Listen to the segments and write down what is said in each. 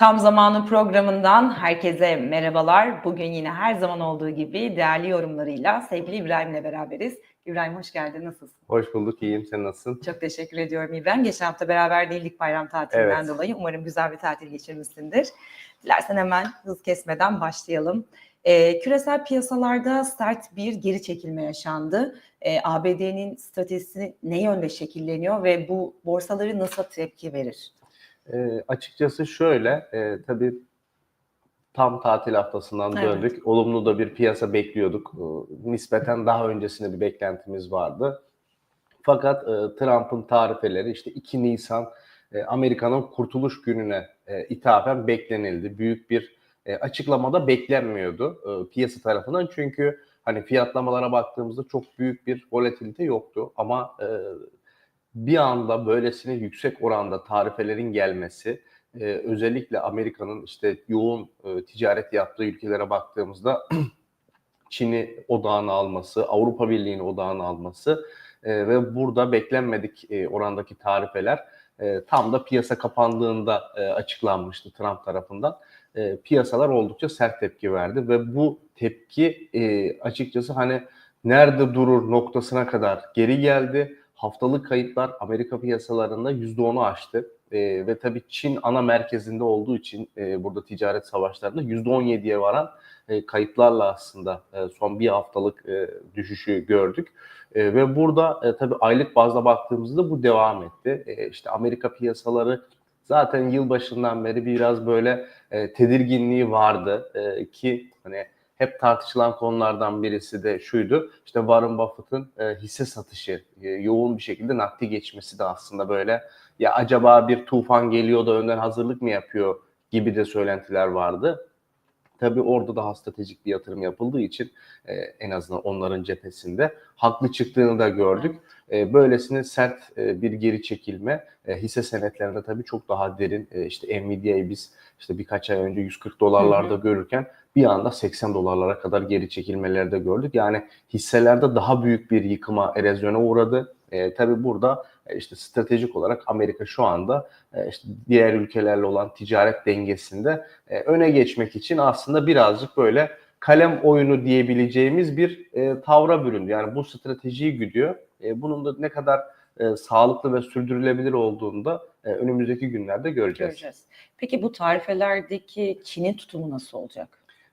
Tam Zamanı programından herkese merhabalar. Bugün yine her zaman olduğu gibi değerli yorumlarıyla sevgili İbrahim'le beraberiz. İbrahim hoş geldin, nasılsın? Hoş bulduk, iyiyim. Sen nasılsın? Çok teşekkür ediyorum İbrahim. Geçen hafta beraber değildik bayram tatilinden Evet. dolayı. Umarım güzel bir tatil geçirmişsindir. Dilersen hemen hız kesmeden başlayalım. Ee, küresel piyasalarda sert bir geri çekilme yaşandı. Ee, ABD'nin stratejisi ne yönde şekilleniyor ve bu borsaları nasıl tepki verir? Ee, açıkçası şöyle, e, tabii tam tatil haftasından Evet. döndük. Olumlu da bir piyasa bekliyorduk. Ee, nispeten daha öncesinde bir beklentimiz vardı. Fakat e, Trump'ın tarifeleri işte 2 Nisan e, Amerika'nın kurtuluş gününe e, ithafen beklenildi. Büyük bir e, açıklamada beklenmiyordu e, piyasa tarafından. Çünkü hani fiyatlamalara baktığımızda çok büyük bir volatilite yoktu. Ama e, bir anda böylesine yüksek oranda tarifelerin gelmesi, e, özellikle Amerika'nın işte yoğun e, ticaret yaptığı ülkelere baktığımızda Çin'i odağına alması, Avrupa Birliği'ni odağına alması e, ve burada beklenmedik e, orandaki tarifeler e, tam da piyasa kapandığında e, açıklanmıştı Trump tarafından. E, piyasalar oldukça sert tepki verdi ve bu tepki e, açıkçası hani nerede durur noktasına kadar geri geldi. Haftalık kayıtlar Amerika piyasalarında %10'u aştı. E, ve tabii Çin ana merkezinde olduğu için e, burada ticaret savaşlarında %17'ye varan e, kayıtlarla aslında e, son bir haftalık e, düşüşü gördük. E, ve burada e, tabii aylık bazda baktığımızda bu devam etti. E, işte Amerika piyasaları zaten yılbaşından beri biraz böyle e, tedirginliği vardı e, ki hani hep tartışılan konulardan birisi de şuydu. İşte Warren Buffett'ın e, hisse satışı e, yoğun bir şekilde nakdi geçmesi de aslında böyle ya acaba bir tufan geliyor da önden hazırlık mı yapıyor gibi de söylentiler vardı. Tabii orada daha stratejik bir yatırım yapıldığı için e, en azından onların cephesinde haklı çıktığını da gördük. E, böylesine sert e, bir geri çekilme e, hisse senetlerinde tabii çok daha derin. E, işte Nvidia'yı biz işte birkaç ay önce 140 dolarlarda görürken bir anda 80 dolarlara kadar geri çekilmelerde gördük. Yani hisselerde daha büyük bir yıkıma, erozyona uğradı. E, tabii burada işte stratejik olarak Amerika şu anda e, işte diğer ülkelerle olan ticaret dengesinde e, öne geçmek için aslında birazcık böyle kalem oyunu diyebileceğimiz bir e, tavra büründü. Yani bu stratejiyi güdüyor. E, bunun da ne kadar e, sağlıklı ve sürdürülebilir olduğunu da e, önümüzdeki günlerde göreceğiz. Göreceğiz. Peki bu tarifelerdeki Çin'in tutumu nasıl olacak?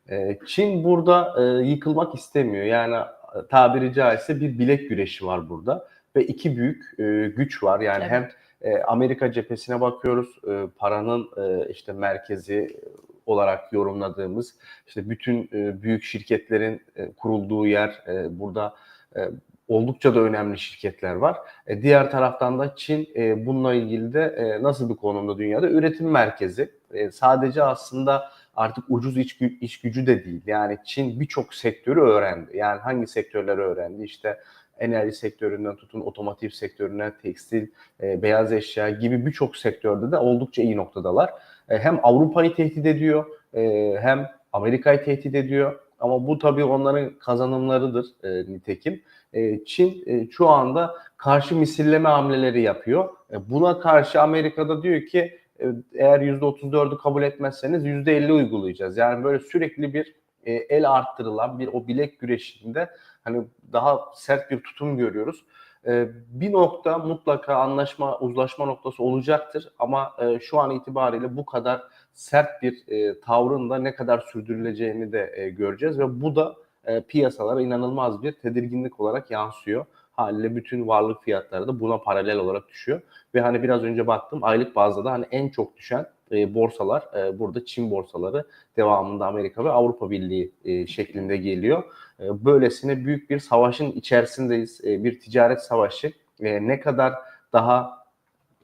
E, Çin burada e, yıkılmak istemiyor. Yani e, tabiri caizse bir bilek güreşi var burada ve iki büyük e, güç var. Yani Evet. hem e, Amerika cephesine bakıyoruz, e, paranın e, işte merkezi olarak yorumladığımız işte bütün e, büyük şirketlerin e, kurulduğu yer e, burada e, oldukça da önemli şirketler var. E, diğer taraftan da Çin e, bununla ilgili de e, nasıl bir konumda dünyada üretim merkezi. E, sadece aslında artık ucuz gü- iş gücü de değil. Yani Çin birçok sektörü öğrendi. Yani hangi sektörleri öğrendi? İşte enerji sektöründen tutun otomotiv sektörüne, tekstil, e, beyaz eşya gibi birçok sektörde de oldukça iyi noktadalar. E, hem Avrupa'yı tehdit ediyor, e, hem Amerika'yı tehdit ediyor. Ama bu tabii onların kazanımlarıdır e, nitekim. E, Çin e, şu anda karşı misilleme hamleleri yapıyor. E, buna karşı Amerika'da diyor ki e, eğer %34'ü kabul etmezseniz %50 uygulayacağız. Yani böyle sürekli bir e, el arttırılan bir o bilek güreşinde hani daha sert bir tutum görüyoruz. E, bir nokta mutlaka anlaşma, uzlaşma noktası olacaktır ama e, şu an itibariyle bu kadar sert bir e, tavrın da ne kadar sürdürüleceğini de e, göreceğiz ve bu da piyasalara inanılmaz bir tedirginlik olarak yansıyor. Haliyle bütün varlık fiyatları da buna paralel olarak düşüyor. Ve hani biraz önce baktım aylık bazda da hani en çok düşen e, borsalar e, burada Çin borsaları devamında Amerika ve Avrupa Birliği e, şeklinde geliyor. E, böylesine büyük bir savaşın içerisindeyiz. E, bir ticaret savaşı. E, ne kadar daha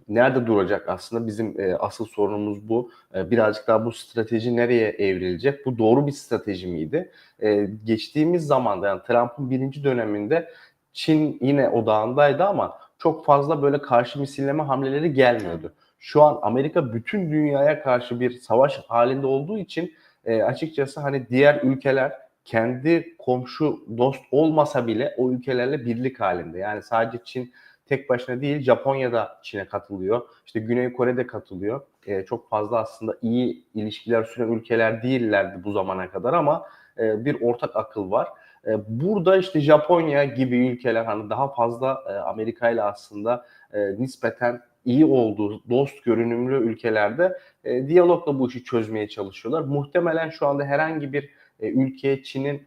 nerede duracak aslında bizim e, asıl sorunumuz bu. E, birazcık daha bu strateji nereye evrilecek? Bu doğru bir strateji miydi? E, geçtiğimiz zamanda yani Trump'ın birinci döneminde Çin yine odağındaydı ama çok fazla böyle karşı misilleme hamleleri gelmiyordu. Şu an Amerika bütün dünyaya karşı bir savaş halinde olduğu için e, açıkçası hani diğer ülkeler kendi komşu dost olmasa bile o ülkelerle birlik halinde. Yani sadece Çin tek başına değil Japonya da Çin'e katılıyor. İşte Güney Kore de katılıyor. e, çok fazla aslında iyi ilişkiler süren ülkeler değillerdi bu zamana kadar ama e, bir ortak akıl var. E, burada işte Japonya gibi ülkeler hani daha fazla e, Amerika ile aslında e, nispeten iyi olduğu dost görünümlü ülkelerde e, diyalogla bu işi çözmeye çalışıyorlar. Muhtemelen şu anda herhangi bir e, ülkeye Çin'in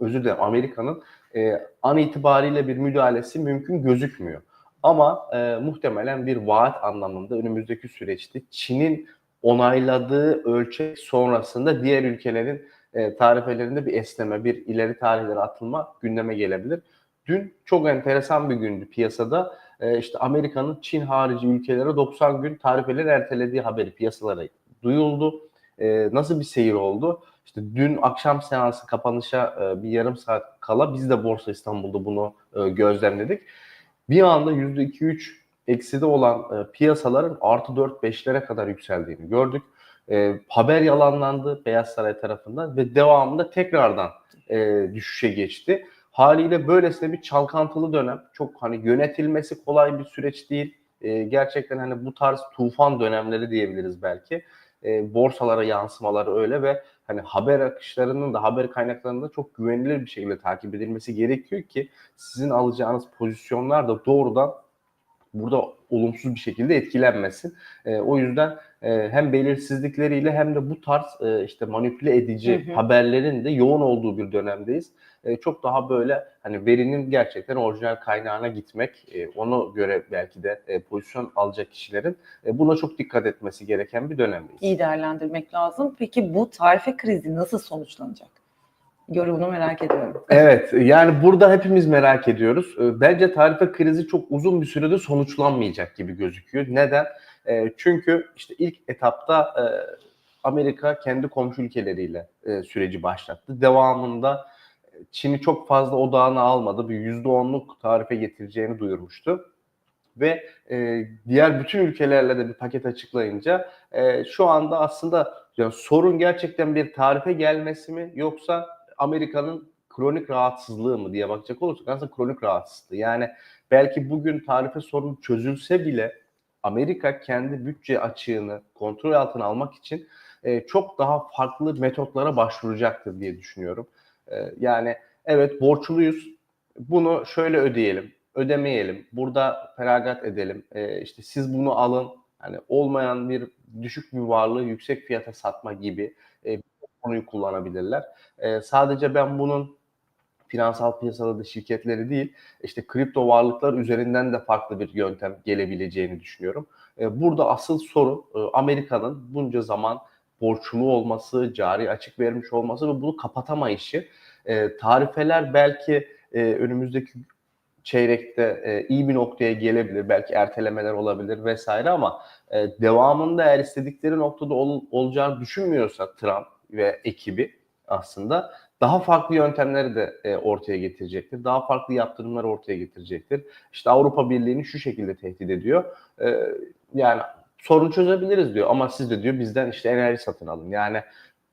özür dilerim Amerika'nın e, an itibariyle bir müdahalesi mümkün gözükmüyor. Ama e, muhtemelen bir vaat anlamında önümüzdeki süreçte Çin'in onayladığı ölçek sonrasında diğer ülkelerin e, tarifelerinde bir esneme, bir ileri tarihlere atılma gündeme gelebilir. Dün çok enteresan bir gündü piyasada. E, işte Amerika'nın Çin harici ülkelere 90 gün tarifeleri ertelediği haberi piyasalara duyuldu. E, nasıl bir seyir oldu? İşte dün akşam seansı kapanışa e, bir yarım saat kala biz de Borsa İstanbul'da bunu e, gözlemledik. Bir anda %2-3 ekside olan piyasaların artı 4-5'lere kadar yükseldiğini gördük. Haber yalanlandı Beyaz Saray tarafından ve devamında tekrardan düşüşe geçti. Haliyle böylesine bir çalkantılı dönem. Çok hani yönetilmesi kolay bir süreç değil. E, gerçekten hani bu tarz tufan dönemleri diyebiliriz belki. E, borsalara yansımaları öyle ve hani haber akışlarının da haber kaynaklarının da çok güvenilir bir şekilde takip edilmesi gerekiyor ki sizin alacağınız pozisyonlar da doğrudan burada olumsuz bir şekilde etkilenmesin. E, o yüzden e, hem belirsizlikleriyle hem de bu tarz e, işte manipüle edici Hı hı. haberlerin de yoğun olduğu bir dönemdeyiz. E, çok daha böyle hani verinin gerçekten orijinal kaynağına gitmek, e, ona göre belki de e, pozisyon alacak kişilerin e, buna çok dikkat etmesi gereken bir dönemdeyiz. İyi değerlendirmek lazım. Peki bu tarife krizi nasıl sonuçlanacak? Yorumunu merak ediyorum. Evet, yani burada hepimiz merak ediyoruz. Ee, Bence tarife krizi çok uzun bir sürede sonuçlanmayacak gibi gözüküyor. Neden? Ee, Çünkü işte ilk etapta e, Amerika kendi komşu ülkeleriyle e, süreci başlattı. Devamında e, Çin'i çok fazla odağına almadı. Bir %10'luk tarife getireceğini duyurmuştu. Ve e, diğer bütün ülkelerle de bir paket açıklayınca e, şu anda aslında yani sorun gerçekten bir tarife gelmesi mi yoksa Amerika'nın kronik rahatsızlığı mı diye bakacak olursak aslında kronik rahatsızlığı. Yani belki bugün tarife sorunu çözülse bile Amerika kendi bütçe açığını kontrol altına almak için e, çok daha farklı metotlara başvuracaktır diye düşünüyorum. E, yani evet borçluyuz. Bunu şöyle ödeyelim, ödemeyelim. Burada feragat edelim. E, işte siz bunu alın. Hani olmayan bir düşük bir varlığı yüksek fiyata satma gibi konuyu kullanabilirler. E, sadece ben bunun finansal piyasada da şirketleri değil, işte kripto varlıklar üzerinden de farklı bir yöntem gelebileceğini düşünüyorum. E, burada asıl sorun e, Amerika'nın bunca zaman borçlu olması, cari açık vermiş olması ve bunu kapatamayışı. E, tarifeler belki e, önümüzdeki çeyrekte e, iyi bir noktaya gelebilir. Belki ertelemeler olabilir vesaire ama e, devamında eğer istedikleri noktada ol, olacağını düşünmüyorsa Trump ve ekibi aslında daha farklı yöntemleri de e, ortaya getirecektir. Daha farklı yaptırımlar ortaya getirecektir. İşte Avrupa Birliği'ni şu şekilde tehdit ediyor. E, yani sorun çözebiliriz diyor ama siz de diyor bizden işte enerji satın alın. Yani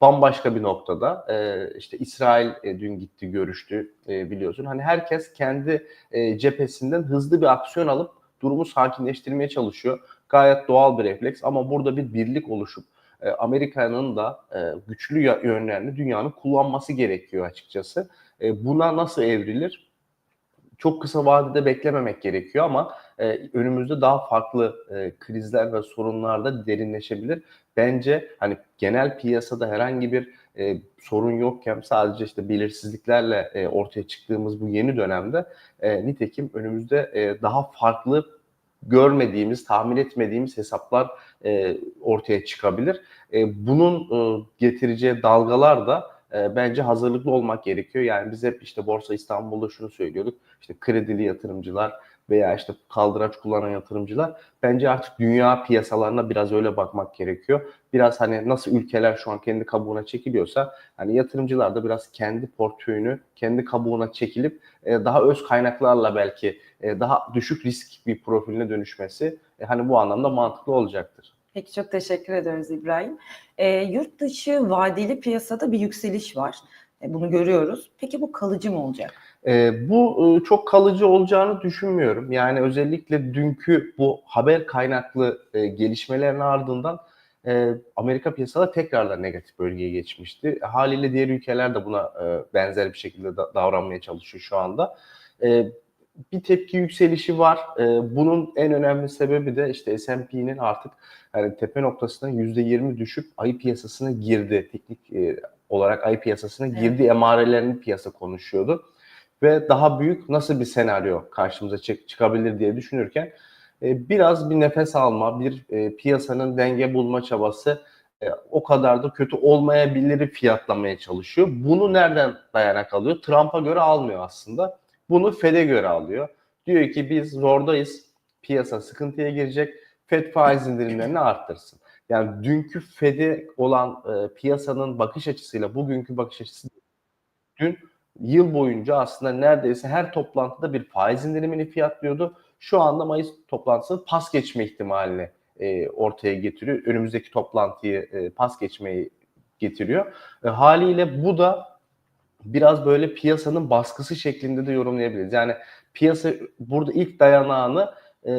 bambaşka bir noktada e, işte İsrail e, dün gitti görüştü e, biliyorsun. Hani herkes kendi e, cephesinden hızlı bir aksiyon alıp durumu sakinleştirmeye çalışıyor. Gayet doğal bir refleks ama burada bir birlik oluşup e, Amerika'nın da e, güçlü yönlerini dünyanın kullanması gerekiyor açıkçası. E, buna nasıl evrilir? Çok kısa vadede beklememek gerekiyor ama önümüzde daha farklı krizler ve sorunlar da derinleşebilir. Bence hani genel piyasada herhangi bir e, sorun yokken sadece işte belirsizliklerle e, ortaya çıktığımız bu yeni dönemde e, nitekim önümüzde e, daha farklı görmediğimiz, tahmin etmediğimiz hesaplar e, ortaya çıkabilir. E, bunun e, getireceği dalgalar da e, bence hazırlıklı olmak gerekiyor. Yani biz hep işte Borsa İstanbul'da şunu söylüyorduk. İşte kredili yatırımcılar veya işte kaldıraç kullanan yatırımcılar bence artık dünya piyasalarına biraz öyle bakmak gerekiyor. Biraz hani nasıl ülkeler şu an kendi kabuğuna çekiliyorsa hani yatırımcılar da biraz kendi portföyünü kendi kabuğuna çekilip e, daha öz kaynaklarla belki e, daha düşük risk bir profiline dönüşmesi e, hani bu anlamda mantıklı olacaktır. Peki çok teşekkür ederiz İbrahim. E, yurt dışı vadeli piyasada bir yükseliş var. E, bunu görüyoruz. Peki bu kalıcı mı olacak? E, bu e, çok kalıcı olacağını düşünmüyorum. Yani özellikle dünkü bu haber kaynaklı e, gelişmelerin ardından e, Amerika piyasaları tekrardan negatif bölgeye geçmişti. Haliyle diğer ülkeler de buna e, benzer bir şekilde da, davranmaya çalışıyor şu anda. E, bir tepki yükselişi var. E, bunun en önemli sebebi de işte S&P'nin artık yani tepe noktasına %20 düşüp ayı piyasasına girdi. Teknik e, olarak ayı piyasasına Evet. girdi emarelerini piyasa konuşuyordu. Ve daha büyük nasıl bir senaryo karşımıza çık- çıkabilir diye düşünürken e, biraz bir nefes alma, bir e, piyasanın denge bulma çabası e, o kadar da kötü olmayabilir fiyatlamaya çalışıyor. Bunu nereden dayanak alıyor? Trump'a göre almıyor aslında. Bunu Fed'e göre alıyor. Diyor ki biz zordayız, piyasa sıkıntıya girecek, Fed faiz indirimlerini arttırsın. Yani dünkü Fed'e olan e, piyasanın bakış açısıyla bugünkü bakış açısı dün yıl boyunca aslında neredeyse her toplantıda bir faiz indirimini fiyatlıyordu. Şu anda Mayıs toplantısının pas geçme ihtimalini e, ortaya getiriyor. Önümüzdeki toplantıyı e, pas geçmeyi getiriyor. E, haliyle bu da biraz böyle piyasanın baskısı şeklinde de yorumlayabiliriz. Yani piyasa burada ilk dayanağını e,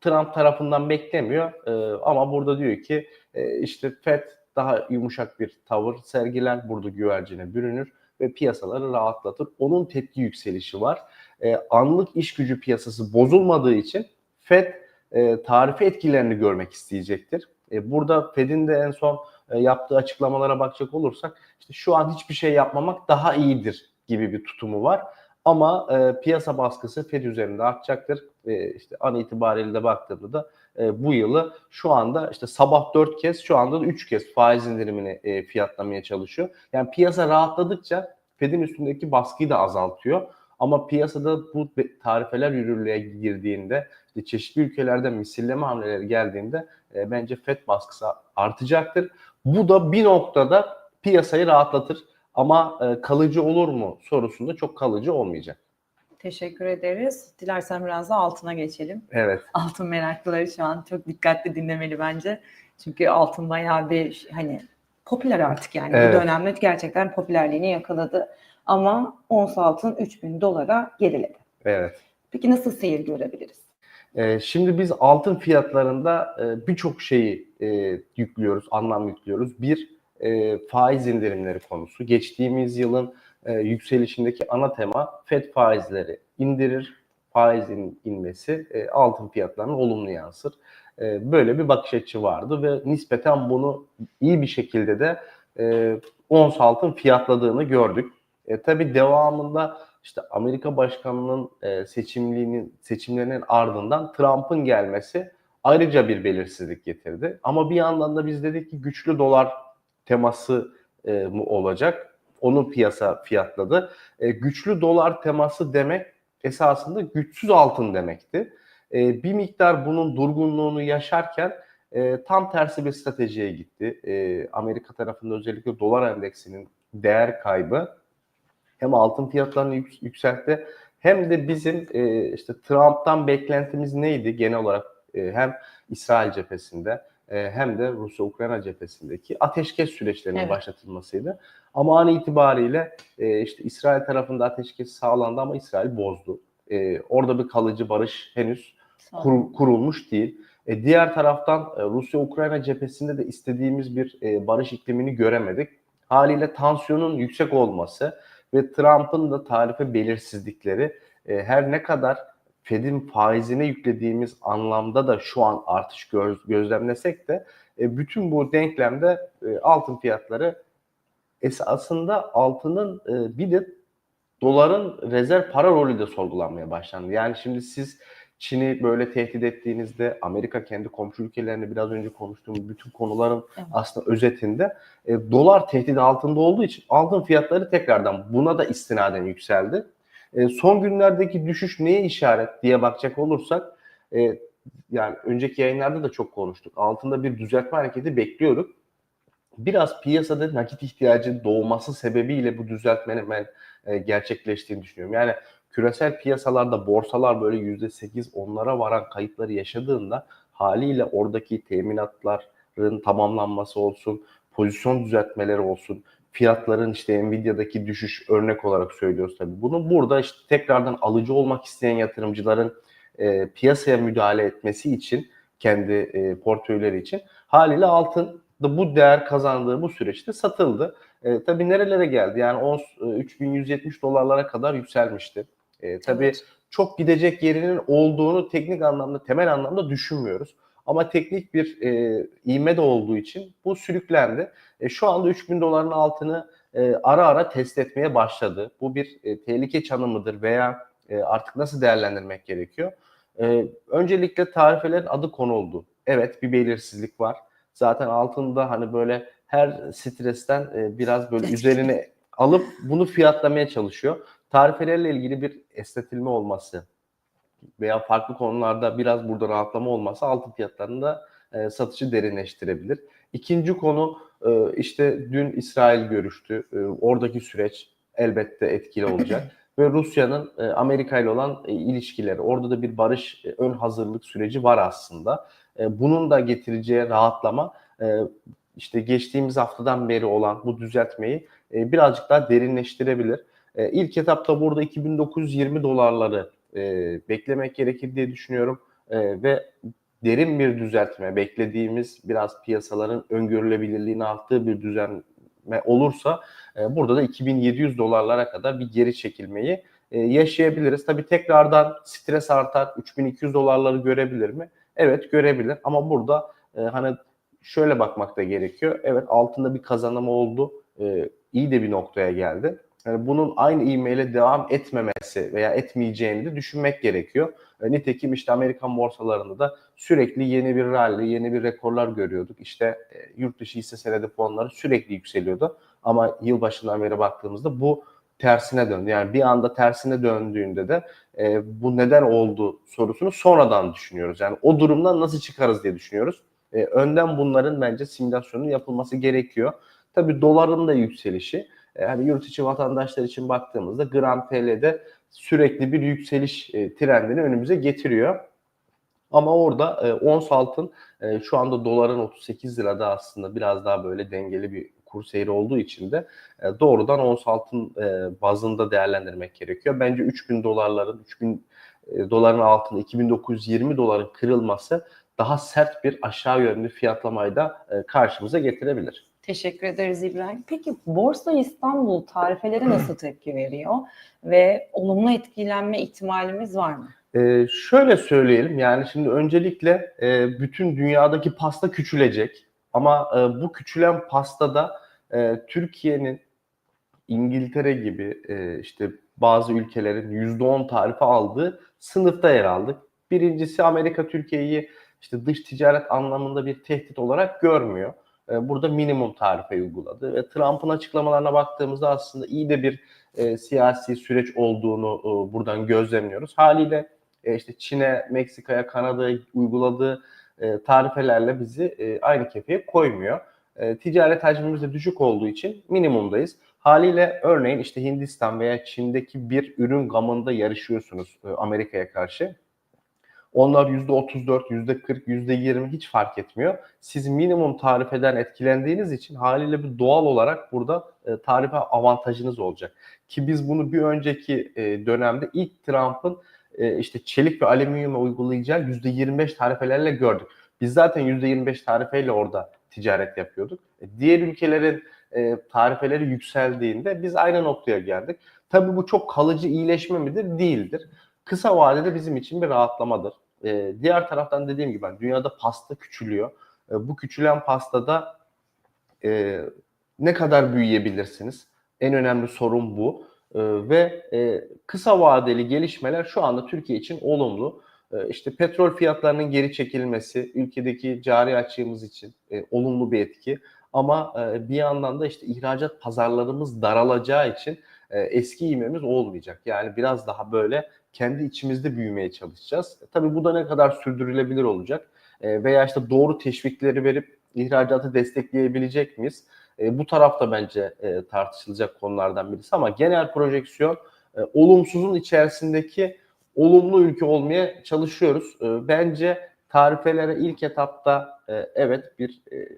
Trump tarafından beklemiyor E, ama burada diyor ki e, işte Fed daha yumuşak bir tavır sergiler, burada güvercine bürünür ve piyasaları rahatlatır. Onun tepki yükselişi var. E, anlık iş gücü piyasası bozulmadığı için Fed e, tarife etkilerini görmek isteyecektir. E, burada Fed'in de en son e, yaptığı açıklamalara bakacak olursak işte şu an hiçbir şey yapmamak daha iyidir gibi bir tutumu var. Ama e, piyasa baskısı Fed üzerinde artacaktır. E, işte an itibariyle de baktığımda da e, bu yılı şu anda işte sabah 4 kez şu anda da 3 kez faiz indirimini e, fiyatlamaya çalışıyor. Yani piyasa rahatladıkça Fed'in üstündeki baskıyı da azaltıyor. Ama piyasada bu tarifeler yürürlüğe girdiğinde işte çeşitli ülkelerde misilleme hamleleri geldiğinde e, bence Fed baskısı artacaktır. Bu da bir noktada piyasayı rahatlatır. Ama e, kalıcı olur mu sorusunda çok kalıcı olmayacak. Teşekkür ederiz. Dilersen biraz da altına geçelim. Evet. Altın meraklıları şu an çok dikkatli dinlemeli bence. Çünkü altın bayağı bir hani popüler artık yani. Evet. Bu dönemde gerçekten popülerliğini yakaladı. Ama ons altın 3000 dolara geriledi. Evet. Peki nasıl seyir görebiliriz? E, şimdi biz altın fiyatlarında e, birçok şeyi e, yüklüyoruz, anlam yüklüyoruz. Bir, e, faiz indirimleri konusu. Geçtiğimiz yılın yükselişindeki ana tema FED faizleri indirir, faizin inmesi altın fiyatlarına olumlu yansır. Böyle bir bakış açısı vardı ve nispeten bunu iyi bir şekilde de e, ons altın fiyatladığını gördük. E, tabii devamında işte Amerika Başkanı'nın e, seçimliğinin seçimlerinin ardından Trump'ın gelmesi ayrıca bir belirsizlik getirdi. Ama bir yandan da biz dedik ki güçlü dolar teması e, mı olacak? Onu piyasa fiyatladı. E, güçlü dolar teması demek esasında güçsüz altın demekti. E, bir miktar bunun durgunluğunu yaşarken e, tam tersi bir stratejiye gitti. E, Amerika tarafında özellikle dolar endeksinin değer kaybı hem altın fiyatlarını yük- yükseltti hem de bizim e, işte Trump'tan beklentimiz neydi genel olarak e, hem İsrail cephesinde e, hem de Rusya-Ukrayna cephesindeki ateşkes süreçlerinin Evet. başlatılmasıydı. Ama an itibariyle e, işte İsrail tarafında ateşkes sağlandı ama İsrail bozdu. E, orada bir kalıcı barış henüz kur- kurulmuş değil. E, diğer taraftan e, Rusya-Ukrayna cephesinde de istediğimiz bir e, barış iklimini göremedik. Haliyle tansiyonun yüksek olması ve Trump'ın da tarife belirsizlikleri e, her ne kadar Fed'in faizine yüklediğimiz anlamda da şu an artış göz, gözlemlesek de e, bütün bu denklemde e, altın fiyatları esasında altının e, bir de doların rezerv para rolü de sorgulanmaya başlandı. Yani şimdi siz Çin'i böyle tehdit ettiğinizde Amerika kendi komşu ülkelerini biraz önce konuştuğumuz bütün konuların Evet. aslında özetinde e, dolar tehdidi altında olduğu için altın fiyatları tekrardan buna da istinaden yükseldi. E, son günlerdeki düşüş neye işaret diye bakacak olursak e, yani önceki yayınlarda da çok konuştuk. Altında bir düzeltme hareketi bekliyorduk. Biraz piyasada nakit ihtiyacı doğması sebebiyle bu düzeltmenin ben e, gerçekleştiğini düşünüyorum. Yani küresel piyasalarda borsalar böyle %8 onlara varan kayıpları yaşadığında haliyle oradaki teminatların tamamlanması olsun, pozisyon düzeltmeleri olsun, fiyatların işte Nvidia'daki düşüş örnek olarak söylüyoruz tabii. Bunu burada işte tekrardan alıcı olmak isteyen yatırımcıların e, piyasaya müdahale etmesi için kendi e, portföyleri için haliyle altın da bu değer kazandığı bu süreçte satıldı. E, tabii nerelere geldi? Yani ons e, 3170 dolarlara kadar yükselmişti. E, tabii Evet. çok gidecek yerinin olduğunu teknik anlamda, temel anlamda düşünmüyoruz. Ama teknik bir e, ivme de olduğu için bu sürüklendi. E, şu anda 3000 doların altını e, ara ara test etmeye başladı. Bu bir e, tehlike çanı mıdır veya e, artık nasıl değerlendirmek gerekiyor? E, öncelikle tarifelerin adı konuldu. Evet bir belirsizlik var. Zaten altında hani böyle her stresten e, biraz böyle üzerine alıp bunu fiyatlamaya çalışıyor. Tarifelerle ilgili bir esnetilme olması veya farklı konularda biraz burada rahatlama olması altın fiyatlarında e, satışı derinleştirebilir. İkinci konu e, işte dün İsrail görüştü. E, oradaki süreç elbette etkili olacak. Ve Rusya'nın e, Amerika ile olan e, ilişkileri. Orada da bir barış e, ön hazırlık süreci var aslında. E, bunun da getireceği rahatlama e, işte geçtiğimiz haftadan beri olan bu düzeltmeyi e, birazcık daha derinleştirebilir. E, ilk etapta burada 2920 dolarları e, beklemek gerekir diye düşünüyorum e, ve derin bir düzeltme beklediğimiz biraz piyasaların öngörülebilirliğini arttığı bir düzenleme olursa e, burada da 2700 dolarlara kadar bir geri çekilmeyi e, yaşayabiliriz. Tabii tekrardan stres artar 3200 dolarları görebilir mi? Evet görebilir ama burada e, hani şöyle bakmak da gerekiyor. Evet altında bir kazanım oldu. E, iyi de bir noktaya geldi. Yani bunun aynı ivmeyle devam etmemesi veya etmeyeceğini de düşünmek gerekiyor. E, nitekim işte Amerikan borsalarında da sürekli yeni bir rally, yeni bir rekorlar görüyorduk. İşte e, yurt dışı hisse senedi fonları sürekli yükseliyordu. Ama yılbaşından beri baktığımızda bu tersine döndü. Yani bir anda tersine döndüğünde de e, bu neden oldu sorusunu sonradan düşünüyoruz. Yani o durumdan nasıl çıkarız diye düşünüyoruz. E, önden bunların bence simülasyonu yapılması gerekiyor. Tabii doların da yükselişi. E, hani yurt içi vatandaşlar için baktığımızda gram TL'de sürekli bir yükseliş e, trendini önümüze getiriyor. Ama orada e, ons altın e, şu anda doların 38 lirada aslında biraz daha böyle dengeli bir kur seyri olduğu için de e, doğrudan ons altın e, bazında değerlendirmek gerekiyor. Bence 3000 dolarların 3000 e, doların altında 2920 doların kırılması daha sert bir aşağı yönlü fiyatlamayı da e, karşımıza getirebilir. Teşekkür ederiz İbrahim. Peki Borsa İstanbul tarifelere nasıl tepki veriyor ve olumlu etkilenme ihtimalimiz var mı? Ee, şöyle söyleyelim yani şimdi öncelikle e, bütün dünyadaki pasta küçülecek ama e, bu küçülen pastada e, Türkiye'nin İngiltere gibi e, işte bazı ülkelerin %10 tarife aldığı sınıfta yer aldık. Birincisi Amerika Türkiye'yi işte dış ticaret anlamında bir tehdit olarak görmüyor. E, burada minimum tarife uyguladı ve Trump'ın açıklamalarına baktığımızda aslında iyi de bir e, siyasi süreç olduğunu e, buradan gözlemliyoruz. Haliyle e, işte Çin'e, Meksika'ya, Kanada'ya uyguladığı e, tarifelerle bizi e, aynı kefeye koymuyor. E, ticaret hacmimiz de düşük olduğu için minimumdayız. Haliyle örneğin işte Hindistan veya Çin'deki bir ürün gamında yarışıyorsunuz e, Amerika'ya karşı. Onlar %34, %40, %20 hiç fark etmiyor. Siz minimum tarifeden etkilendiğiniz için haliyle bir doğal olarak burada e, tarife avantajınız olacak. Ki biz bunu bir önceki e, dönemde ilk Trump'ın e, işte çelik ve alüminyuma uygulayacağı %25 tarifelerle gördük. Biz zaten %25 tarifeyle orada ticaret yapıyorduk. Diğer ülkelerin e, tarifeleri yükseldiğinde biz aynı noktaya geldik. Tabii bu çok kalıcı iyileşme midir? Değildir. Kısa vadede bizim için bir rahatlamadır. E, diğer taraftan dediğim gibi ben dünyada pasta küçülüyor. E, bu küçülen pastada e, ne kadar büyüyebilirsiniz? En önemli sorun bu. E, ve e, kısa vadeli gelişmeler şu anda Türkiye için olumlu. E, işte petrol fiyatlarının geri çekilmesi ülkedeki cari açığımız için e, olumlu bir etki. Ama e, bir yandan da işte ihracat pazarlarımız daralacağı için e, eski ivmemiz olmayacak. Yani biraz daha böyle kendi içimizde büyümeye çalışacağız. E, tabii bu da ne kadar sürdürülebilir olacak? E, veya işte doğru teşvikleri verip ihracatı destekleyebilecek miyiz? E, bu tarafta bence e, tartışılacak konulardan birisi ama genel projeksiyon e, olumsuzun içerisindeki olumlu ülke olmaya çalışıyoruz. E, bence tarifelere ilk etapta e, evet bir e,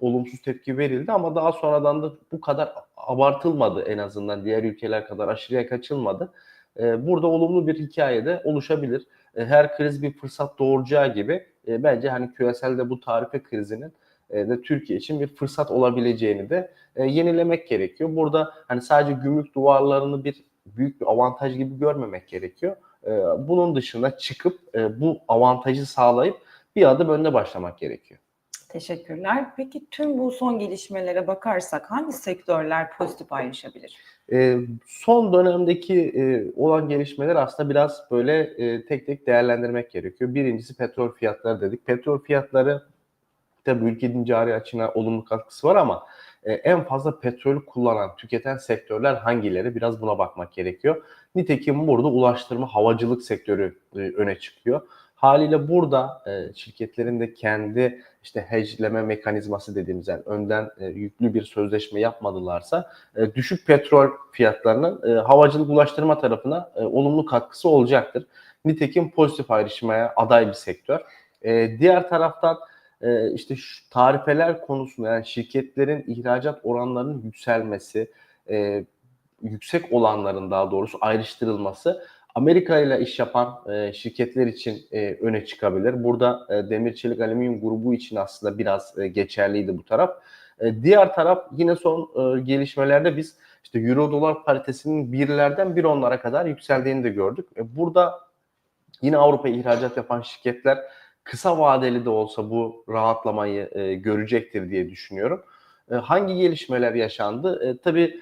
olumsuz tepki verildi ama daha sonradan da bu kadar abartılmadı en azından diğer ülkeler kadar aşırıya kaçılmadı. E, burada olumlu bir hikaye de oluşabilir. E, her kriz bir fırsat doğuracağı gibi e, bence hani küreselde bu tarife krizinin e, de Türkiye için bir fırsat olabileceğini de e, yenilemek gerekiyor. Burada hani sadece gümrük duvarlarını bir büyük bir avantaj gibi görmemek gerekiyor. E, bunun dışında çıkıp e, bu avantajı sağlayıp bir adım önde başlamak gerekiyor. Teşekkürler. Peki tüm bu son gelişmelere bakarsak hangi sektörler pozitif ayrışabilir? E, son dönemdeki e, olan gelişmeler aslında biraz böyle e, tek tek değerlendirmek gerekiyor. Birincisi petrol fiyatları dedik. Petrol fiyatları tabii ülkenin cari açığına olumlu katkısı var ama e, en fazla petrolü kullanan, tüketen sektörler hangileri? Biraz buna bakmak gerekiyor. Nitekim burada ulaştırma, havacılık sektörü e, öne çıkıyor. Haliyle burada e, şirketlerin de kendi işte hedgeleme mekanizması dediğimiz yani önden e, yüklü bir sözleşme yapmadılarsa e, düşük petrol fiyatlarının e, havacılık ulaştırma tarafına e, olumlu katkısı olacaktır. Nitekim pozitif ayrışmaya aday bir sektör. E, diğer taraftan e, işte şu tarifeler konusunda yani şirketlerin ihracat oranlarının yükselmesi, e, yüksek olanların daha doğrusu ayrıştırılması Amerika ile iş yapan e, şirketler için e, öne çıkabilir. Burada e, Demir Çelik Alüminyum grubu için aslında biraz e, geçerliydi bu taraf. E, diğer taraf yine son e, gelişmelerde biz işte Euro dolar paritesinin birlerden bir onlara kadar yükseldiğini de gördük. E, burada yine Avrupa'ya ihracat yapan şirketler kısa vadeli de olsa bu rahatlamayı e, görecektir diye düşünüyorum. E, hangi gelişmeler yaşandı? E, tabii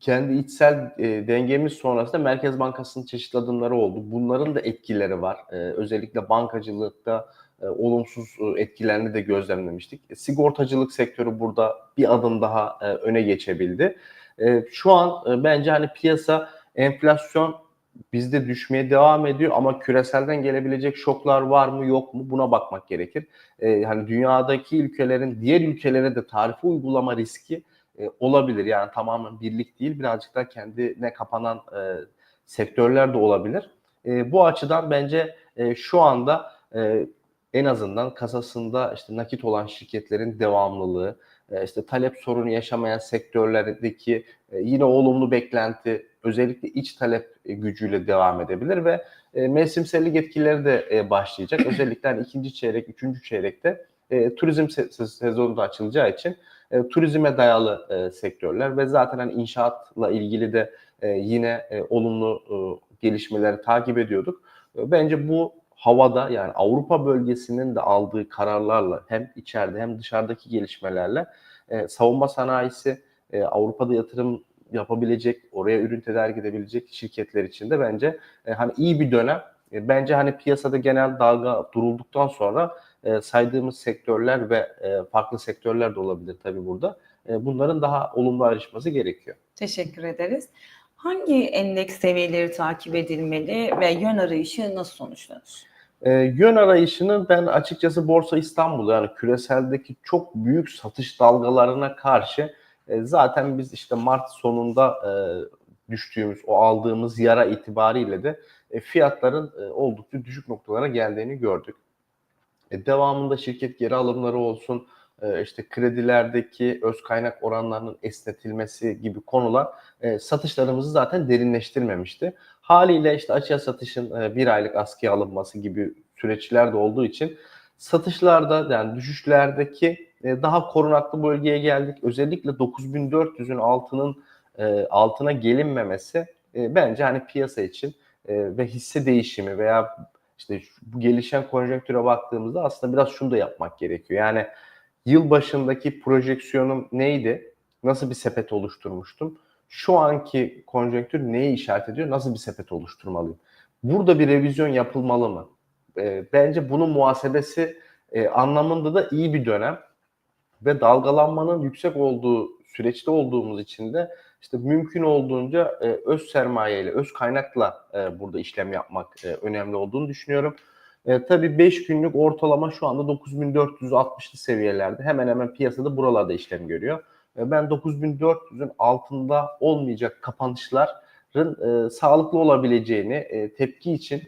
kendi içsel e, dengemiz sonrasında Merkez Bankası'nın çeşitli adımları oldu. Bunların da etkileri var. E, özellikle bankacılıkta e, olumsuz e, etkilerini de gözlemlemiştik. E, sigortacılık sektörü burada bir adım daha e, öne geçebildi. E, şu an e, bence hani piyasa enflasyon bizde düşmeye devam ediyor ama küreselden gelebilecek şoklar var mı yok mu buna bakmak gerekir. E, hani dünyadaki ülkelerin diğer ülkelere de tarifi uygulama riski e, olabilir. Yani tamamen birlik değil birazcık da kendine kapanan e, sektörler de olabilir. E, bu açıdan bence e, şu anda e, en azından kasasında işte nakit olan şirketlerin devamlılığı, e, işte talep sorunu yaşamayan sektörlerdeki e, yine olumlu beklenti özellikle iç talep e, gücüyle devam edebilir ve e, mevsimsellik etkileri de e, başlayacak. Özellikle hani ikinci çeyrek, üçüncü çeyrekte e, turizm se- sezonu da açılacağı için e, turizme dayalı e, sektörler ve zaten hani inşaatla ilgili de e, yine e, olumlu e, gelişmeleri takip ediyorduk. E, bence bu havada yani Avrupa bölgesinin de aldığı kararlarla hem içeride hem dışarıdaki gelişmelerle e, savunma sanayisi e, Avrupa'da yatırım yapabilecek, oraya ürün tedarik edebilecek şirketler için de bence e, hani iyi bir dönem. E, bence hani piyasada genel dalga durulduktan sonra e, saydığımız sektörler ve e, farklı sektörler de olabilir tabii burada. E, bunların daha olumlu ayrışması gerekiyor. Teşekkür ederiz. Hangi endeks seviyeleri takip edilmeli ve yön arayışı nasıl sonuçlanır? E, yön arayışının ben açıkçası Borsa İstanbul yani küreseldeki çok büyük satış dalgalarına karşı e, zaten biz işte Mart sonunda e, düştüğümüz o aldığımız yara itibariyle de e, fiyatların e, oldukça düşük noktalara geldiğini gördük. E, devamında şirket geri alımları olsun, e, işte kredilerdeki öz kaynak oranlarının esnetilmesi gibi konular e, satışlarımızı zaten derinleştirmemişti. Haliyle işte açığa satışın e, bir aylık askıya alınması gibi süreçler de olduğu için satışlarda yani düşüşlerdeki e, daha korunaklı bölgeye geldik. Özellikle 9400'ün altının e, altına gelinmemesi e, bence hani piyasa için e, ve hisse değişimi veya işte bu gelişen konjonktüre baktığımızda aslında biraz şunu da yapmak gerekiyor. Yani yıl başındaki projeksiyonum neydi? Nasıl bir sepet oluşturmuştum? Şu anki konjonktür neyi işaret ediyor? Nasıl bir sepet oluşturmalıyım? Burada bir revizyon yapılmalı mı? E, bence bunun muhasebesi e, anlamında da iyi bir dönem ve dalgalanmanın yüksek olduğu süreçte olduğumuz için de işte mümkün olduğunca e, öz sermayeyle, öz kaynakla e, burada işlem yapmak e, önemli olduğunu düşünüyorum. E, tabii 5 günlük ortalama şu anda 9460'lı seviyelerde. Hemen hemen piyasada buralarda işlem görüyor. E, ben 9400'ün altında olmayacak kapanışların e, sağlıklı olabileceğini e, tepki için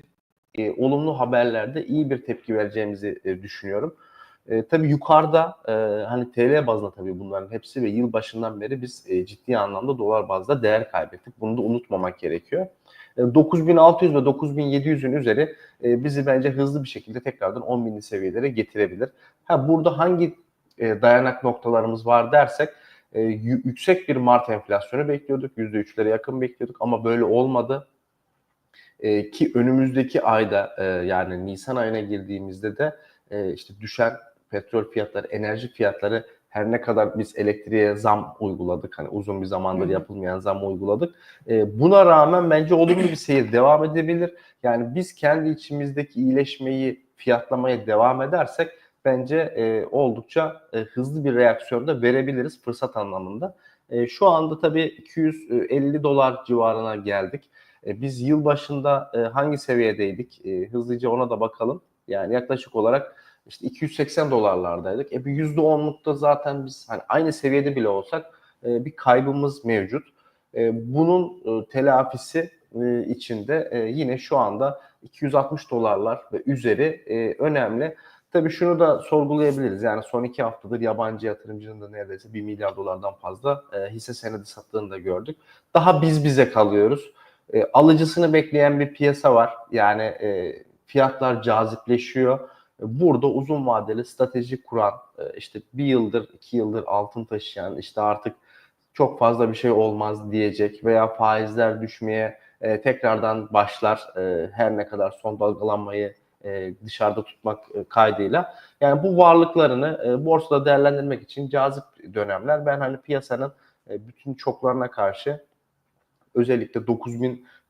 e, olumlu haberlerde iyi bir tepki vereceğimizi e, düşünüyorum. E, tabii yukarıda e, hani TL bazında tabii bunların hepsi ve yıl başından beri biz e, ciddi anlamda dolar bazda değer kaybettik. Bunu da unutmamak gerekiyor. E, 9600 ve 9700'ün üzeri e, bizi bence hızlı bir şekilde tekrardan 10.000'li seviyelere getirebilir. Ha burada hangi e, dayanak noktalarımız var dersek e, yü- yüksek bir Mart enflasyonu bekliyorduk. %3'lere yakın bekliyorduk ama böyle olmadı. E, ki önümüzdeki ayda e, yani Nisan ayına girdiğimizde de e, işte düşen petrol fiyatları, enerji fiyatları her ne kadar biz elektriğe zam uyguladık. Hani uzun bir zamandır yapılmayan zam uyguladık. E, buna rağmen bence olumlu bir seyir devam edebilir. Yani biz kendi içimizdeki iyileşmeyi fiyatlamaya devam edersek bence e, oldukça e, hızlı bir reaksiyon da verebiliriz fırsat anlamında. E, şu anda tabii 250 dolar civarına geldik. E, biz yıl başında e, hangi seviyedeydik? E, hızlıca ona da bakalım. Yani yaklaşık olarak işte 280 dolarlardaydık. E bir %10'lukta zaten biz hani aynı seviyede bile olsak e, bir kaybımız mevcut. E, bunun e, telafisi e, içinde e, yine şu anda 260 dolarlar ve üzeri e, önemli. Tabii şunu da sorgulayabiliriz. Yani son iki haftadır yabancı yatırımcının da neredeyse 1 milyar dolardan fazla e, hisse senedi sattığını da gördük. Daha biz bize kalıyoruz. E, alıcısını bekleyen bir piyasa var. Yani e, fiyatlar cazipleşiyor. Burada uzun vadeli strateji kuran, e, işte bir yıldır, iki yıldır altın taşıyan, işte artık çok fazla bir şey olmaz diyecek veya faizler düşmeye e, tekrardan başlar e, her ne kadar son dalgalanmayı dışarıda tutmak kaydıyla. Yani bu varlıklarını borsada değerlendirmek için cazip dönemler. Ben hani piyasanın bütün çoklarına karşı özellikle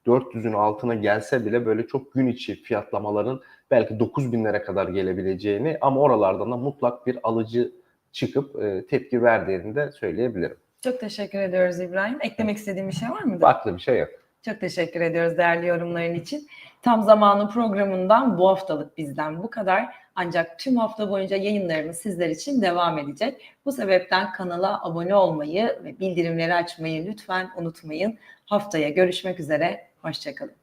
9400'ün altına gelse bile böyle çok gün içi fiyatlamaların belki 9000'lere kadar gelebileceğini ama oralardan da mutlak bir alıcı çıkıp e, tepki verdiğini de söyleyebilirim. Çok teşekkür ediyoruz İbrahim. Eklemek istediğin bir şey var mıdır? Farklı bir şey yok. Çok teşekkür ediyoruz değerli yorumların için. Tam zamanı programından bu haftalık bizden bu kadar. Ancak tüm hafta boyunca yayınlarımız sizler için devam edecek. Bu sebepten kanala abone olmayı ve bildirimleri açmayı lütfen unutmayın. Haftaya görüşmek üzere. Hoşçakalın.